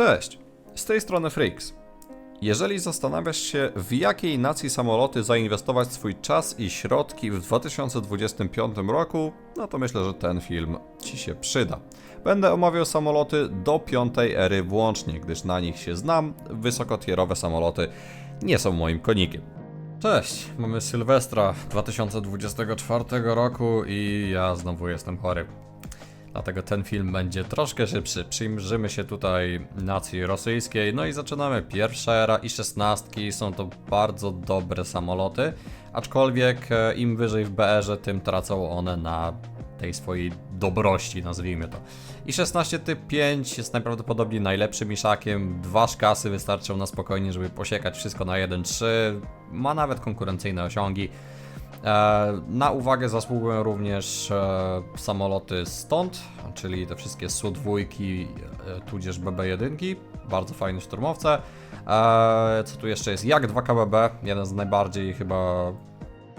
Cześć, z tej strony Freaks. Jeżeli zastanawiasz się, w jakiej nacji samoloty zainwestować swój czas i środki w 2025 roku, no to myślę, że ten film Ci się przyda. Będę omawiał samoloty do piątej ery włącznie, gdyż na nich się znam, wysokotierowe samoloty nie są moim konikiem. Cześć, mamy Sylwestra 2024 roku i ja znowu jestem chory. Dlatego ten film będzie troszkę szybszy. Przyjrzymy się tutaj nacji rosyjskiej. No i zaczynamy. Pierwsza era i szesnastki są to bardzo dobre samoloty. Aczkolwiek e, im wyżej w BR-ze, tym tracą one na tej swojej dobrości, nazwijmy to. I 16 typ 5 jest najprawdopodobniej najlepszym iszakiem. Dwa szkasy wystarczą na spokojnie, żeby posiekać wszystko na 1-3. Ma nawet konkurencyjne osiągi. E, Na uwagę zasługują również e, samoloty stąd, czyli te wszystkie Su-2, e, tudzież BB-1, bardzo fajne szturmowce. Co tu jeszcze jest? Jak 2 KBB, jeden z najbardziej chyba...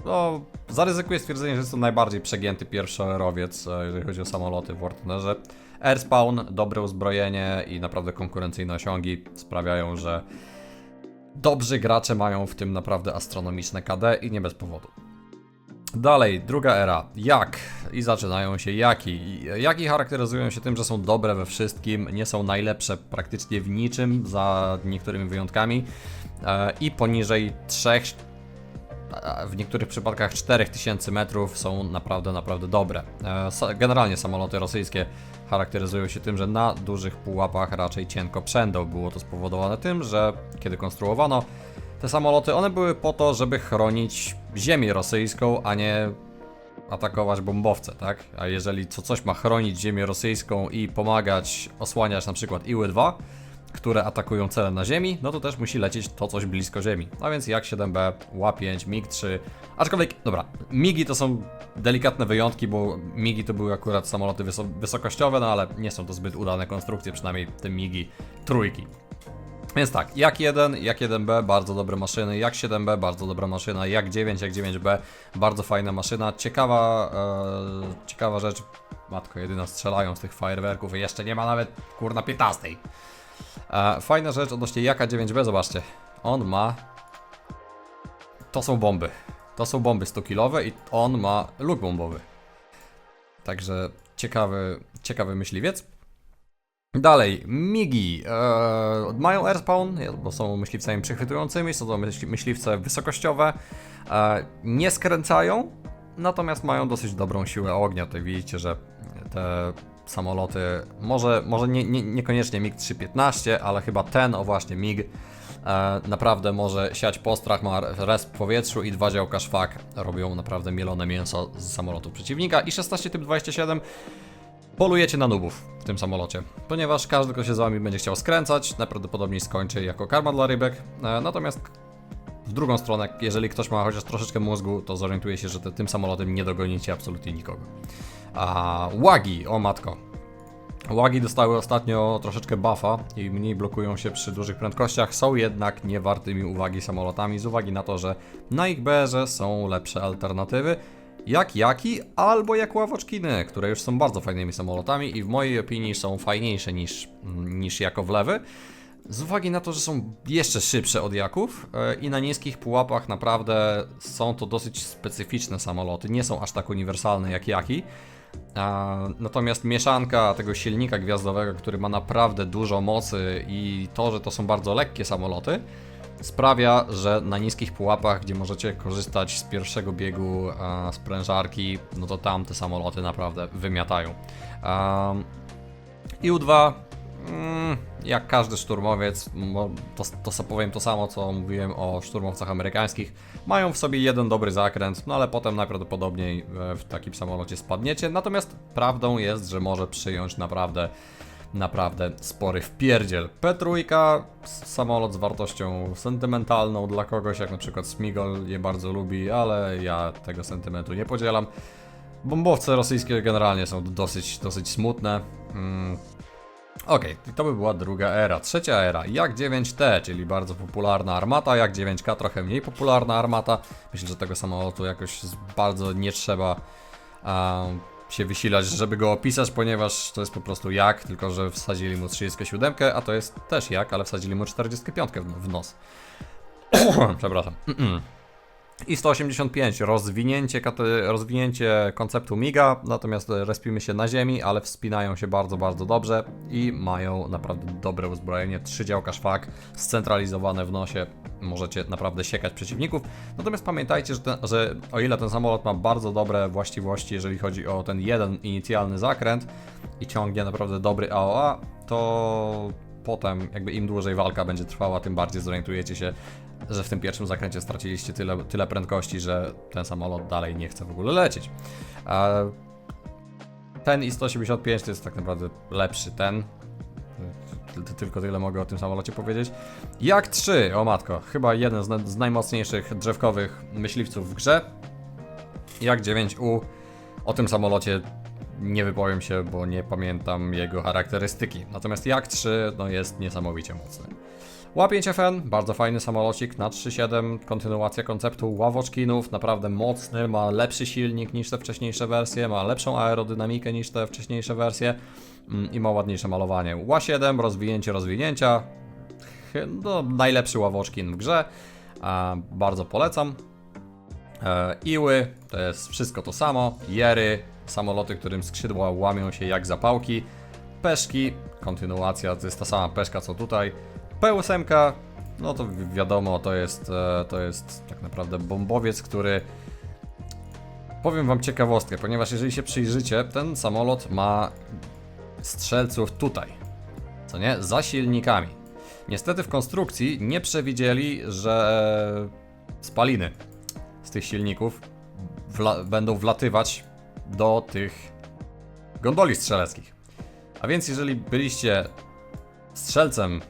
No, zaryzykuję stwierdzenie, że jest to najbardziej przegięty pierwszoerowiec, jeżeli chodzi o samoloty w Wartonerze. Airspawn, dobre uzbrojenie i naprawdę konkurencyjne osiągi sprawiają, że dobrzy gracze mają w tym naprawdę astronomiczne KD i nie bez powodu. Dalej, druga era. Jak? I zaczynają się jaki. Jaki charakteryzują się tym, że są dobre we wszystkim, nie są najlepsze praktycznie w niczym, za niektórymi wyjątkami. E, I poniżej 3, a w niektórych przypadkach 4000 metrów są naprawdę, naprawdę dobre. E, Generalnie samoloty rosyjskie charakteryzują się tym, że na dużych pułapach raczej cienko przędą. Było to spowodowane tym, że kiedy konstruowano te samoloty, one były po to, żeby chronić ziemię rosyjską, a nie atakować bombowce, tak? A jeżeli co coś ma chronić ziemię rosyjską i pomagać osłaniać na przykład Iły-2, które atakują cele na ziemi, no to też musi lecieć to coś blisko ziemi. A więc jak 7B, ła-5, MiG-3, aczkolwiek, dobra, MiGi to są delikatne wyjątki, bo MiGi to były akurat samoloty wyso- wysokościowe, no ale nie są to zbyt udane konstrukcje, przynajmniej te MiGi trójki. Więc tak, jak 1, jak 1B, bardzo dobre maszyny, jak 7B, bardzo dobra maszyna, jak 9, jak 9B, bardzo fajna maszyna. Ciekawa, e, ciekawa rzecz, matko jedyna strzelają z tych fajerwerków i jeszcze nie ma nawet kurna 15. E, fajna rzecz odnośnie jaka 9B, zobaczcie, on ma, to są bomby, to są bomby 100-kilowe i on ma luk bombowy. Także ciekawy, ciekawy myśliwiec. Dalej, MIGI. E, mają airspawn, bo są myśliwcami przechwytującymi, są to myśli, myśliwce wysokościowe. E, nie skręcają, natomiast mają dosyć dobrą siłę ognia. Tutaj widzicie, że te samoloty, może, może nie, nie, niekoniecznie MiG-315, ale chyba ten, o właśnie MiG, e, naprawdę może siać postrach, ma res w powietrzu i dwa działka szwak robią naprawdę mielone mięso z samolotu przeciwnika. I 16 typ 27 polujecie na nubów w tym samolocie, ponieważ każdy, kto się z wami będzie chciał skręcać, najprawdopodobniej skończy jako karma dla rybek. E, natomiast w drugą stronę, jeżeli ktoś ma chociaż troszeczkę mózgu, to zorientuje się, że te, tym samolotem nie dogonicie absolutnie nikogo. A łagi, o matko. Łagi dostały ostatnio troszeczkę buffa i mniej blokują się przy dużych prędkościach, są jednak nie wartymi uwagi samolotami z uwagi na to, że na ich BR-ze są lepsze alternatywy, jak Jaki albo jak Ławoczkiny, które już są bardzo fajnymi samolotami i w mojej opinii są fajniejsze niż, niż jako wlewy. Z uwagi na to, że są jeszcze szybsze od Jaków e, i na niskich pułapach naprawdę są to dosyć specyficzne samoloty, nie są aż tak uniwersalne jak Jaki. Natomiast mieszanka tego silnika gwiazdowego, który ma naprawdę dużo mocy i to, że to są bardzo lekkie samoloty, sprawia, że na niskich pułapach, gdzie możecie korzystać z pierwszego biegu sprężarki, no to tam te samoloty naprawdę wymiatają. Um, IU-2, mm, jak każdy szturmowiec, mo- to, to so- powiem to samo, co mówiłem o szturmowcach amerykańskich, mają w sobie jeden dobry zakręt, no ale potem najprawdopodobniej e, w takim samolocie spadniecie. Natomiast prawdą jest, że może przyjąć naprawdę naprawdę spory wpierdziel. P3, s- samolot z wartością sentymentalną dla kogoś, jak na przykład Smigol je bardzo lubi, ale ja tego sentymentu nie podzielam. Bombowce rosyjskie generalnie są dosyć, dosyć smutne. I to by była druga era. Trzecia era, Jak 9T, czyli bardzo popularna armata, Jak 9K trochę mniej popularna armata. Myślę, że tego samolotu jakoś bardzo nie trzeba em, się wysilać, żeby go opisać, ponieważ to jest po prostu jak, tylko że wsadzili mu 37, a to jest też jak, ale wsadzili mu 45 w, w nos. Przepraszam. I 185, rozwinięcie, rozwinięcie konceptu MIGA, natomiast respimy się na ziemi, ale wspinają się bardzo, bardzo dobrze i mają naprawdę dobre uzbrojenie. Trzy działka szwak scentralizowane w nosie, możecie naprawdę siekać przeciwników. Natomiast pamiętajcie, że, ten, że o ile ten samolot ma bardzo dobre właściwości, jeżeli chodzi o ten jeden inicjalny zakręt i ciągnie naprawdę dobry AOA, to potem jakby im dłużej walka będzie trwała, tym bardziej zorientujecie się, że w tym pierwszym zakręcie straciliście tyle, tyle prędkości, że ten samolot dalej nie chce w ogóle lecieć. Ten I-185 to jest tak naprawdę lepszy ten. Ty- ty- Tylko tyle mogę o tym samolocie powiedzieć. Jak 3, o matko, chyba jeden z, z najmocniejszych drzewkowych myśliwców w grze. Jak 9U, o tym samolocie nie wypowiem się, bo nie pamiętam jego charakterystyki. Natomiast Jak 3 no jest niesamowicie mocny. Ła5FN, bardzo fajny samolocik na 3.7, kontynuacja konceptu ławoczkinów, naprawdę mocny, ma lepszy silnik niż te wcześniejsze wersje, ma lepszą aerodynamikę niż te wcześniejsze wersje mm, i ma ładniejsze malowanie. Ła7, rozwinięcie rozwinięcia, no, najlepszy ławoczkin w grze, bardzo polecam. E, Iły, to jest wszystko to samo, jery, samoloty, którym skrzydła łamią się jak zapałki, peszki, kontynuacja, to jest ta sama peszka co tutaj, P8, no to wi- wiadomo, to jest, e, to jest tak naprawdę bombowiec, który... Powiem wam ciekawostkę, ponieważ jeżeli się przyjrzycie, ten samolot ma strzelców tutaj, co nie? Za silnikami. Niestety w konstrukcji nie przewidzieli, że spaliny z tych silników wla- będą wlatywać do tych gondoli strzeleckich. A więc jeżeli byliście strzelcem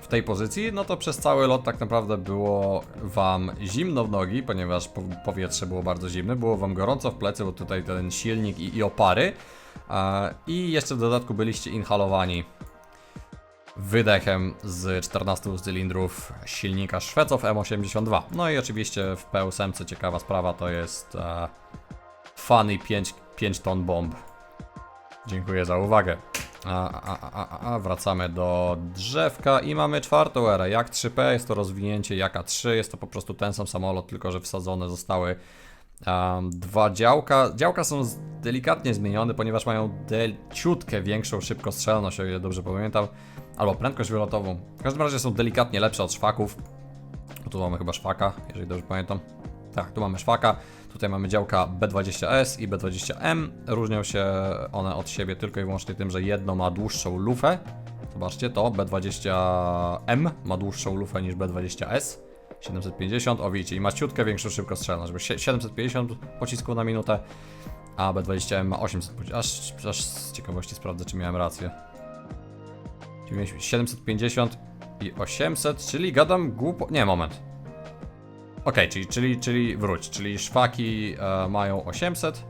w tej pozycji, no to przez cały lot tak naprawdę było wam zimno w nogi, ponieważ po- powietrze było bardzo zimne, było wam gorąco w plecy, bo tutaj ten silnik i, i opary. I jeszcze w dodatku byliście inhalowani wydechem z 14 cylindrów silnika Szwecow M82. No i oczywiście w P8 ciekawa sprawa to jest e, Funny 5, 5 ton bomb. Dziękuję za uwagę. A, a, a, a, wracamy do drzewka i mamy czwartą erę. Jak 3P jest to rozwinięcie Jaka 3, jest to po prostu ten sam samolot, tylko że wsadzone zostały um, dwa działka. Działka są delikatnie zmienione, ponieważ mają ciutkę większą szybkostrzelność, o ile dobrze pamiętam, albo prędkość wylotową. W każdym razie są delikatnie lepsze od szwaków. Tu mamy chyba szwaka, jeżeli dobrze pamiętam. Tak, tu mamy szwaka. Tutaj mamy działka B20S i B20M. Różnią się one od siebie tylko i wyłącznie tym, że jedno ma dłuższą lufę. Zobaczcie to, B20M ma dłuższą lufę niż B20S. 750, o widzicie, i ma ciutkę większą szybkostrzelność, bo sie- 750 pocisków na minutę, a B20M ma 800 pocisków. Aż, aż z ciekawości sprawdzę, czy miałem rację. Czyli mieliśmy 750 i 800, czyli gadam głupo... Nie, moment. Okej, czyli, czyli, czyli wróć, czyli szwaki e, mają 800,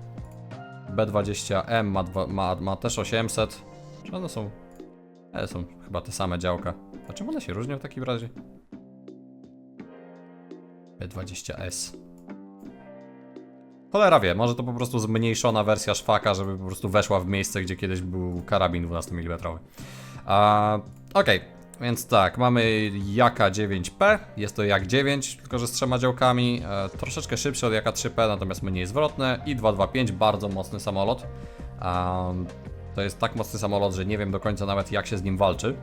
B20M ma, ma, ma też 800. Czy one są... E, są chyba te same działka. A czym one się różnią w takim razie? B20S. Cholera wie, może to po prostu zmniejszona wersja szwaka, żeby po prostu weszła w miejsce, gdzie kiedyś był karabin 12 mm. A, Okej, więc tak, mamy Jaka 9P, jest to Jak 9, tylko że z trzema działkami, e, troszeczkę szybszy od Jaka 3P, natomiast mniej zwrotne i 225, bardzo mocny samolot. To jest tak mocny samolot, że nie wiem do końca nawet jak się z nim walczy.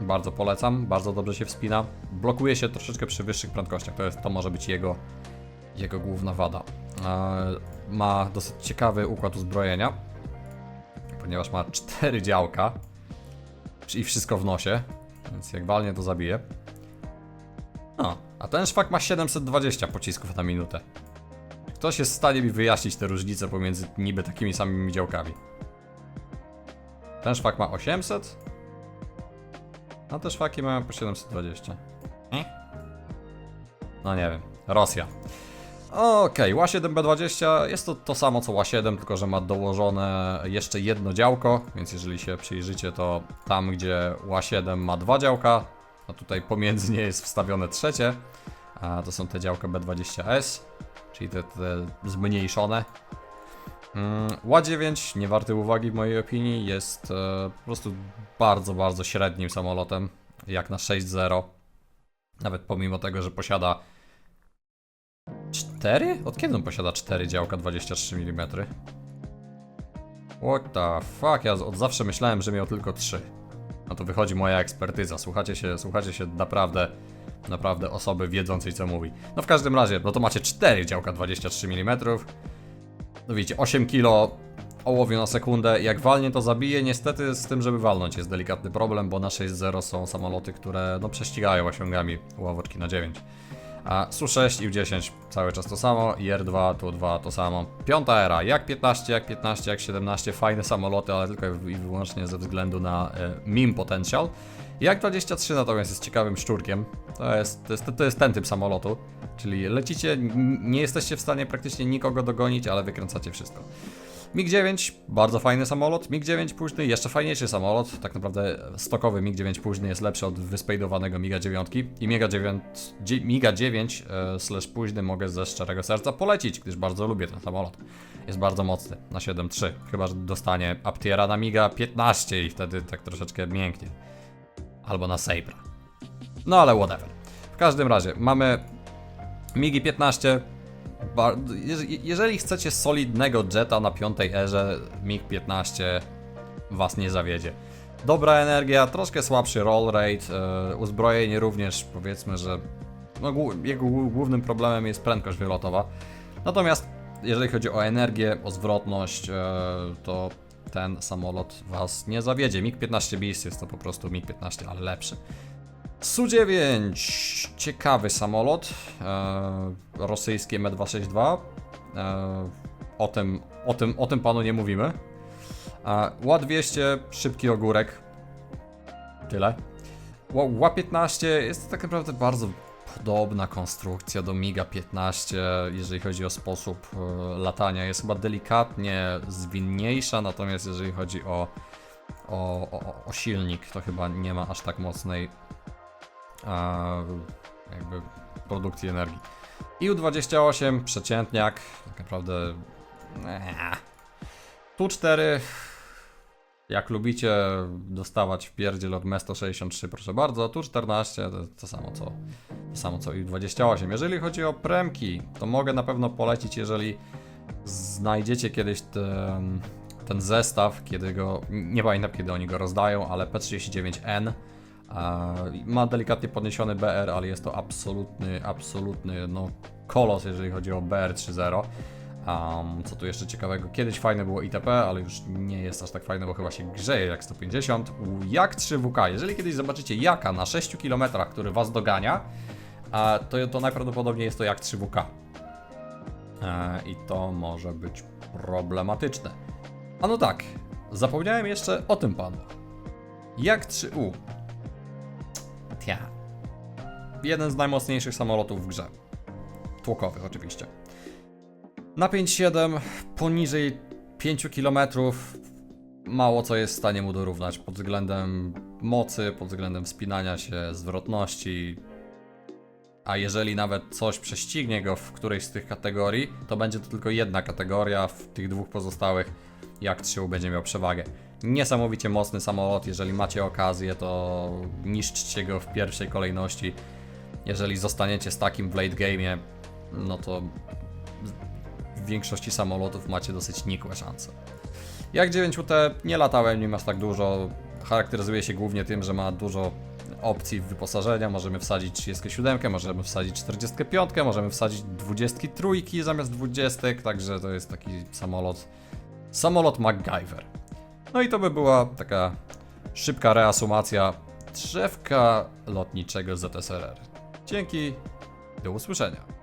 Bardzo polecam, bardzo dobrze się wspina. Blokuje się troszeczkę przy wyższych prędkościach, to, jest, to może być jego, jego główna wada. E, ma dosyć ciekawy układ uzbrojenia, ponieważ ma cztery działka i wszystko w nosie, więc jak walnie to zabije. No, a ten szwak ma 720 pocisków na minutę. Ktoś jest w stanie mi wyjaśnić te różnice pomiędzy niby takimi samymi działkami. Ten szwak ma 800, a te szwaki mają po 720. Eh? No nie wiem, Rosja. Okej, Ła7B20 jest to to samo co Ła7, tylko że ma dołożone jeszcze jedno działko, więc jeżeli się przyjrzycie, to tam gdzie Ła7 ma dwa działka, a tutaj pomiędzy nie jest wstawione trzecie, a to są te działka B20S, czyli te, te zmniejszone. Mm, Ła-9, nie warty uwagi w mojej opinii, jest e, po prostu bardzo, bardzo średnim samolotem, jak na 6.0. Nawet pomimo tego, że posiada 4? Od kiedy on posiada 4 działka 23 mm? What the fuck, ja od zawsze myślałem, że miał tylko 3. No to wychodzi moja ekspertyza, słuchacie się, słuchacie się naprawdę, naprawdę osoby wiedzącej co mówi. No w każdym razie, no to macie 4 działka 23 mm. No widzicie, 8 kilo ołowiu na sekundę. Jak walnie to zabije, niestety z tym, żeby walnąć jest delikatny problem, bo na 6.0 są samoloty, które no prześcigają osiągami ławoczki na 9. A Su-6 i U-10 cały czas to samo, i R2, Tu-2 to samo. Piąta era, jak 15, jak 15, jak 17, fajne samoloty, ale tylko i wyłącznie ze względu na e, meme potential. Jak 23 natomiast jest ciekawym szczurkiem, to jest, to jest, to jest ten typ samolotu, czyli lecicie, nie jesteście w stanie praktycznie nikogo dogonić, ale wykręcacie wszystko. MiG-9, bardzo fajny samolot. MiG-9 późny, jeszcze fajniejszy samolot. Tak naprawdę stokowy MiG-9 późny jest lepszy od wyspejdowanego MiGa-9. I MiGa-9, dzie- MiGa-9 e, slash późny mogę ze szczerego serca polecić, gdyż bardzo lubię ten samolot. Jest bardzo mocny, na 7.3. Chyba, że dostanie Aptiera na MiGa-15 i wtedy tak troszeczkę mięknie. Albo na Sabra. No ale whatever. W każdym razie, mamy MiGi 15. Jeżeli chcecie solidnego jeta na piątej erze, MiG-15 was nie zawiedzie. Dobra energia, troszkę słabszy roll rate, e, uzbrojenie również powiedzmy, że no, jego głó- głównym problemem jest prędkość wylotowa. Natomiast jeżeli chodzi o energię, o zwrotność, e, to ten samolot was nie zawiedzie. MiG-15 Beast jest to po prostu MiG-15, ale lepszy. Su-9, ciekawy samolot, e, rosyjskie Me-262. E, o, tym, o, tym, o tym panu nie mówimy. E, Ła-200, szybki ogórek. Tyle. Ła- Ła-15 jest to tak naprawdę bardzo podobna konstrukcja do MiGa-15, jeżeli chodzi o sposób e, latania. Jest chyba delikatnie zwinniejsza, natomiast jeżeli chodzi o, o, o, o silnik, to chyba nie ma aż tak mocnej jakby produkcji energii. IU-28, przeciętniak, tak naprawdę eee. Tu-4, jak lubicie dostawać w pierdziel od MES-163, proszę bardzo, Tu-14 to to samo co to samo co IU-28. Jeżeli chodzi o premki, to mogę na pewno polecić, jeżeli znajdziecie kiedyś ten, ten zestaw, kiedy go, nie pamiętam kiedy oni go rozdają, ale P39N a, ma delikatnie podniesiony BR, ale jest to absolutny, absolutny no, kolos, jeżeli chodzi o BR 3.0. Um, co tu jeszcze ciekawego? Kiedyś fajne było ITP, ale już nie jest aż tak fajne, bo chyba się grzeje jak 150. U Jak 3WK, jeżeli kiedyś zobaczycie Jaka na 6 km, który was dogania, to, to najprawdopodobniej jest to Jak 3WK. E, I to może być problematyczne. A no tak, zapomniałem jeszcze o tym panu. Jak 3U. Jeden z najmocniejszych samolotów w grze. Tłokowych oczywiście. Na 5.7 poniżej 5 km mało co jest w stanie mu dorównać pod względem mocy, pod względem wspinania się, zwrotności. A jeżeli nawet coś prześcignie go w którejś z tych kategorii, to będzie to tylko jedna kategoria, w tych dwóch pozostałych jak 3 będzie miał przewagę. Niesamowicie mocny samolot, jeżeli macie okazję, to niszczcie go w pierwszej kolejności. Jeżeli zostaniecie z takim w late game'ie, no to w większości samolotów macie dosyć nikłe szanse. Jak 9UT nie latałem nim aż tak dużo. Charakteryzuje się głównie tym, że ma dużo opcji wyposażenia. Możemy wsadzić 37, możemy wsadzić 45, możemy wsadzić 23 zamiast 20, także to jest taki samolot. Samolot MacGyver. No i to by była taka szybka reasumacja drzewka lotniczego ZSRR. Dzięki, do usłyszenia.